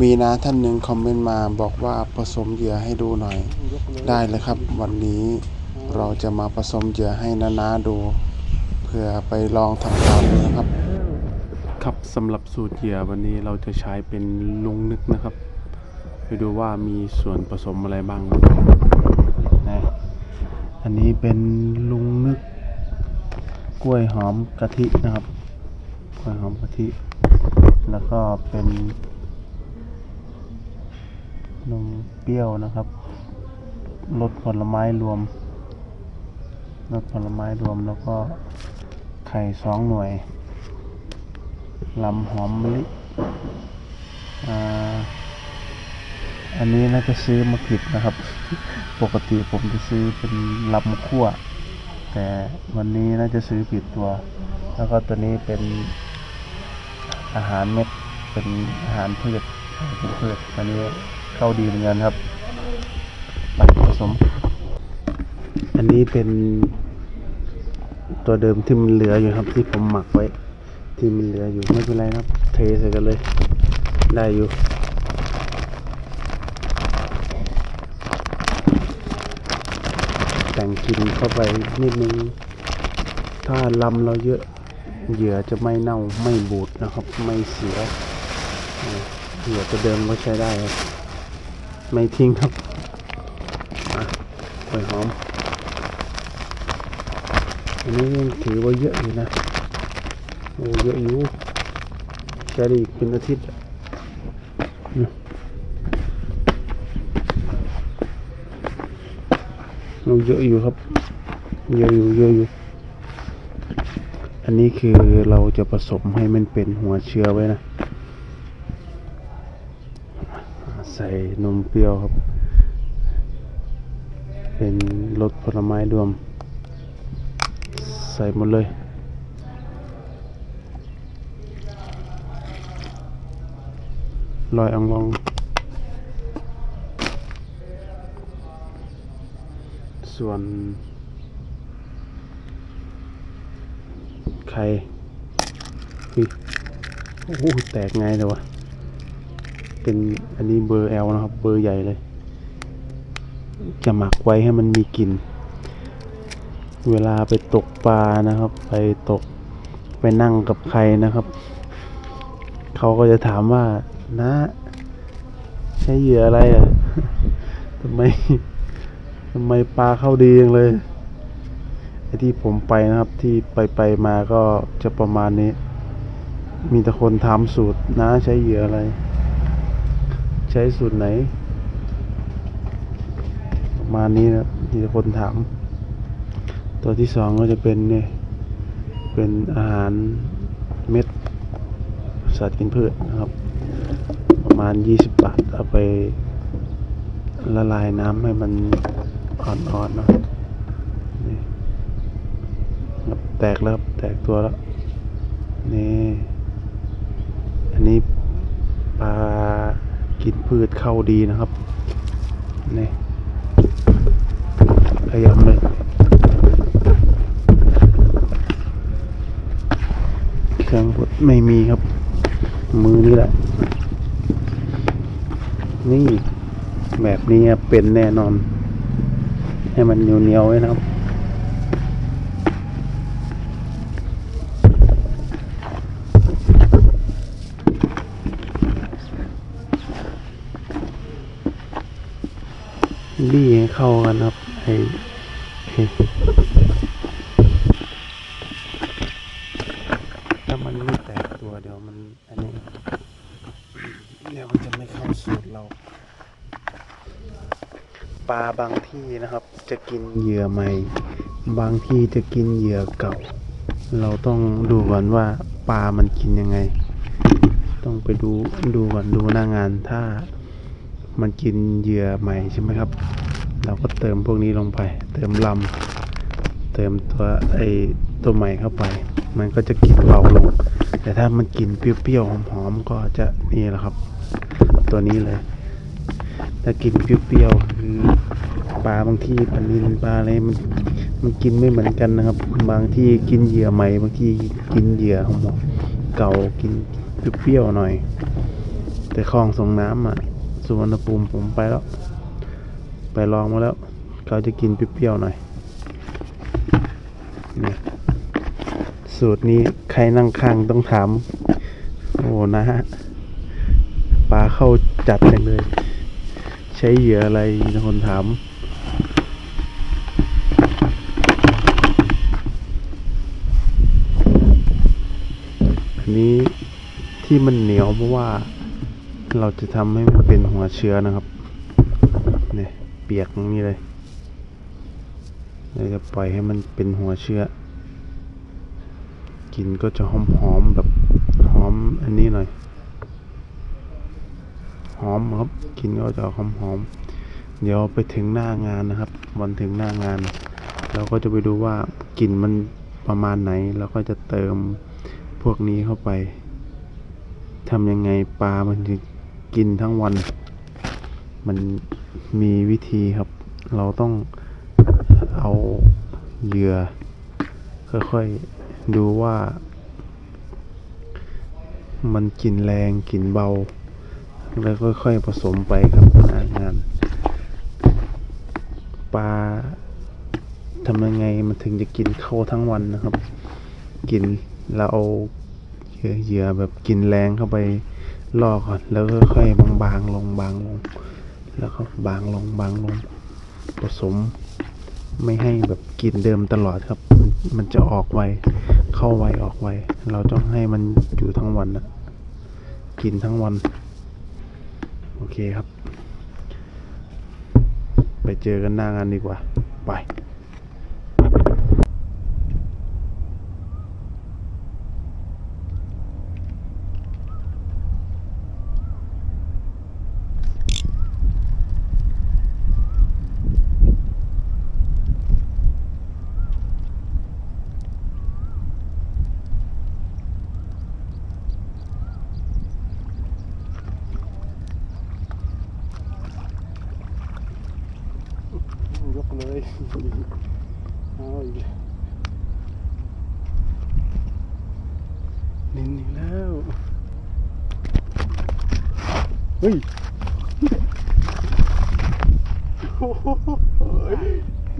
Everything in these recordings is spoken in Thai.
มีนาท่านหนึ่งคอมเมนต์มาบอกว่าผสมเหยื่อให้ดูหน่อย ได้เลยครับ วันนี้เราจะมาผสมเหยื่อให้นานาดูเพื่อไปลองทำตามดูนะครับ ครับสำหรับสูตรเหยื่อวันนี้เราจะใช้เป็นลุงนึกนะครับ ไปดูว่ามีส่วนผสมอะไรบ้างนะอันนี้เป็นลุงนึก กล้วยหอมกะทินะครับ กล้วยหอมกะทิ แล้วก็เป็น นมเปรี้ยวนะครับรสผลไม้รวมรสผลไม้รวมแล้วก็ไข่สองหน่วยลำหอมมะลิอ่าอันนี้น่าจะซื้อมาผิดนะครับ ปกติผมจะซื้อเป็นลำคั่ว แต่วันนี้น่าจะซื้อผิดตัว แล้วก็ตัวนี้เป็นอาหารเม็ด เป็นอาหารพืช พืชตอนนี้เข้าดีเหมือนกันครับไปผสม อันนี้เป็นตัวเดิมที่มันเหลืออยู่ครับ ที่ผมหมักไว้ ที่มันเหลืออยู่ไม่เป็นไรครับ เทใส่กันเลย ได้อยู่แต่งกลินเข้าไปนิดนึง ถ้าลำเราเยอะเหยื่อจะไม่เน่าไม่บูดนะครับ ไม่เสีย เหยื่อตัวเดิมก็ใช้ได้ครับ ไม่ทิ้งครับหอยหอม อันนี้ยังถือว่าเยอะอยู่นะ โอ้เยอะอยู่ใช้ได้อีกเป็นอาทิตย์อะอืมโอ้เยอะอยู่ครับ เยอะอยู่เยอะอยู่ อันนี้คือเราจะผสมให้มันเป็นหัวเชื้อไว้นะ ใส่นมเปรี้ยวครับ เป็นรสผลไม้รวม ใส่หมดเลยลอยอองลองส่วนไข่โอ้โหแตกไงเลยวะ เป็นอันนี้เบอร์ L นะครับ เบอร์ใหญ่เลย จะหมักไว้ให้มันมีกลิ่น เวลาไปตกปลานะครับ ไปตกไปนั่งกับใครนะครับ เขาก็จะถามว่านะใช้เหยื่ออะไรอะทำไมทำไมปลาเข้าดีจังเลยไอที่ผมไปนะครับที่ไปไปมาก็จะประมาณนี้ มีแต่คนถามสูตรนะใช้เหยื่ออะไร ใช้สูตรไหน ประมาณนี้นะที่คนถาม ตัวที่สองก็จะเป็นเนี่ยเป็นอาหารเม็ดสัตว์กินพืชนะครับ ประมาณ 20 บาท เอาไปละลายน้ำให้มันอ่อนๆเนาะนี่แตกแล้วแตกตัวแล้ว นี่นี้ปลากิน พืชเข้าดีนะครับนี่ขยำเลยเครื่องบดไม่มีครับ มือนี่แหละ นี่แบบนี้เป็นแน่นอน ให้มันเหนียวๆไว้นะครับ บี้ให้เข้ากันครับให้ถ้ามันไม่แตกตัวเดี๋ยวมันอันนี้เดี๋ยวมันจะไม่เข้าสูตรเรา ปลาบางที่นะครับ จะกินเหยื่อใหม่ บางที่จะกินเหยื่อเก่า เราต้องดูก่อนว่าปลามันกินยังไง ต้องไปดูดูก่อนดูหน้างานถ้ามันกินเหยื่อใหม่ใช่ไหมครับ เราก็เติมพวกนี้ลงไป เติมลำเติมตัวไอตัวใหม่เข้าไป มันก็จะกินเบาลง แต่ถ้ามันกินเปรี้ยวๆหอมๆก็จะนี่แหละครับ ตัวนี้เลยถ้ากินเปรี้ยวๆคือปลาบางที่ปลานิลปลาอะไรมันมันกินไม่เหมือนกันนะครับ บางที่กินเหยื่อใหม่บางที่กินเหยื่อหอมเก่ากินเปรี้ยวๆหน่อย แต่คลองส่งน้ำอะสุวรรณภูมิผมไปแล้ว ไปลองมาแล้ว เขาจะกินเปรี้ยวๆหน่อยเนี่ยสูตรนี้ใครนั่งข้างต้องถาม โอ้นะฮะปลาเข้าจัดจังเลย ใช้เหยื่ออะไรคนถามอันนี้ที่มันเหนียวเพราะว่าเราจะทำให้มันเป็นหัวเชื้อนะครับ เปียกอย่างนี้เลยเราจะปล่อยให้มันเป็นหัวเชื้อกลินก็จะหอมหอมๆแบบหอมอันนี้หน่อย หอมครับกลินก็จะหอมหอมๆเดี๋ยวไปถึงหน้างานนะครับ วันถึงหน้างาน เราก็จะไปดูว่ากลิ่นมันประมาณไหนแล้วก็จะเติมพวกนี้เข้าไปทำยังไงปลามันจะกินทั้งวัน มัน มีวิธีครับ เราต้องเอาเหยื่อค่อยๆดูว่า มันกินแรงกินเบา แล้วค่อยๆผสมไปครับหน้างานปลาทำยังไงมันถึงจะกินเข้าทั้งวันนะครับ กินเราเอาเหยื่อแบบกินแรงเข้าไปล่อก่อน แล้วค่อยๆบางๆลงบางลง แล้วก็บางลงบางลงผสมไม่ให้แบบกลิ่นเดิมตลอดครับ มันจะออกไว เข้าไวออกไว เราต้องให้มันอยู่ทั้งวันนะกินทั้งวัน โอเคครับ ไปเจอกันหน้างานดีกว่า ไป ยก เลยเอาอีกนินอีกแล้วเฮ้ยโอ้โห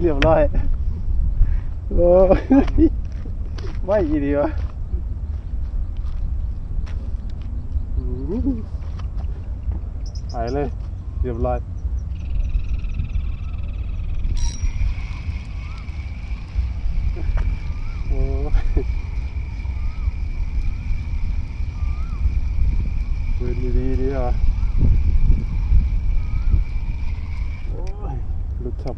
เรียบร้อยโอ้ยไม่อีดีวะอืมหายเลยเรียบร้อย โอ้ยปืนดีๆดีเหรอโอ้ยลุกชับ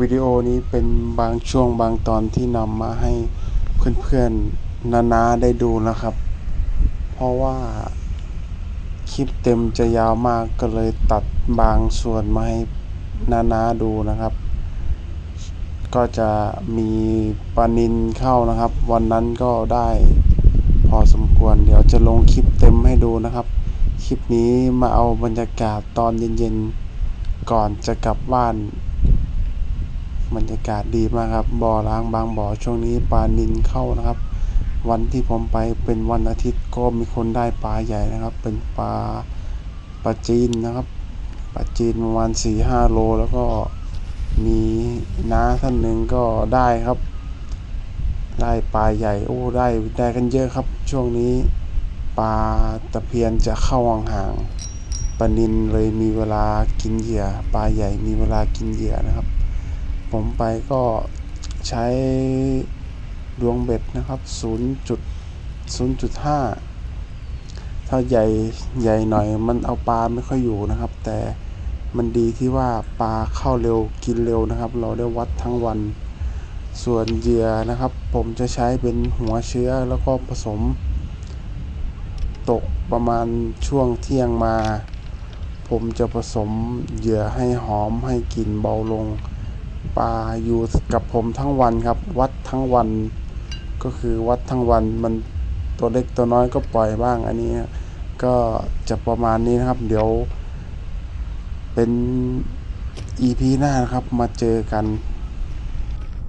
วิดีโอนี้เป็นบางช่วงบางตอนที่นำมาให้เพื่อนๆนาๆได้ดูนะครับ เพราะว่าคลิปเต็มจะยาวมากก็เลยตัดบางส่วนมาให้นาๆดูนะครับ ก็จะมีปลานินเข้านะครับ วันนั้นก็ได้พอสมควร เดี๋ยวจะลงคลิปเต็มให้ดูนะครับ คลิปนี้มาเอาบรรยากาศตอนเย็นๆ ก่อนจะกลับบ้าน บรรยากาศดีมากครับ บ่อล้างบางบ่อช่วงนี้ปลานินเข้านะครับ วันที่ผมไปเป็นวันอาทิตย์ก็มีคนได้ปลาใหญ่นะครับ เป็นปลาปลาจีนนะครับปลาจีนประมาณสี่ห้าโลแล้วก็มีน้าท่านหนึ่งก็ได้ครับ ได้ปลาใหญ่โอ้ได้ได้กันเยอะครับ ช่วงนี้ปลาตะเพียนจะเข้าห่างๆปลานินเลยมีเวลากินเหยื่อปลาใหญ่มีเวลากินเหยื่อนะครับ ผมไปก็ใช้ดวงเบ็ดนะครับ 0.0.5 ถ้าใหญ่ใหญ่หน่อยมันเอาปลาไม่ค่อยอยู่นะครับ แต่มันดีที่ว่าปลาเข้าเร็วกินเร็วนะครับ เราได้วัดทั้งวัน ส่วนเหยื่อนะครับ ผมจะใช้เป็นหัวเชื้อแล้วก็ผสม ตกประมาณช่วงเที่ยงมา ผมจะผสมเหยื่อให้หอมให้กลิ่นเบาลง ปลาอยู่กับผมทั้งวันครับ วัดทั้งวัน ก็คือวัดทั้งวันมันตัวเล็กตัวน้อยก็ปล่อยบ้าง อันนี้ก็จะประมาณนี้นะครับ เดี๋ยวเป็น EP หน้านะครับมาเจอกัน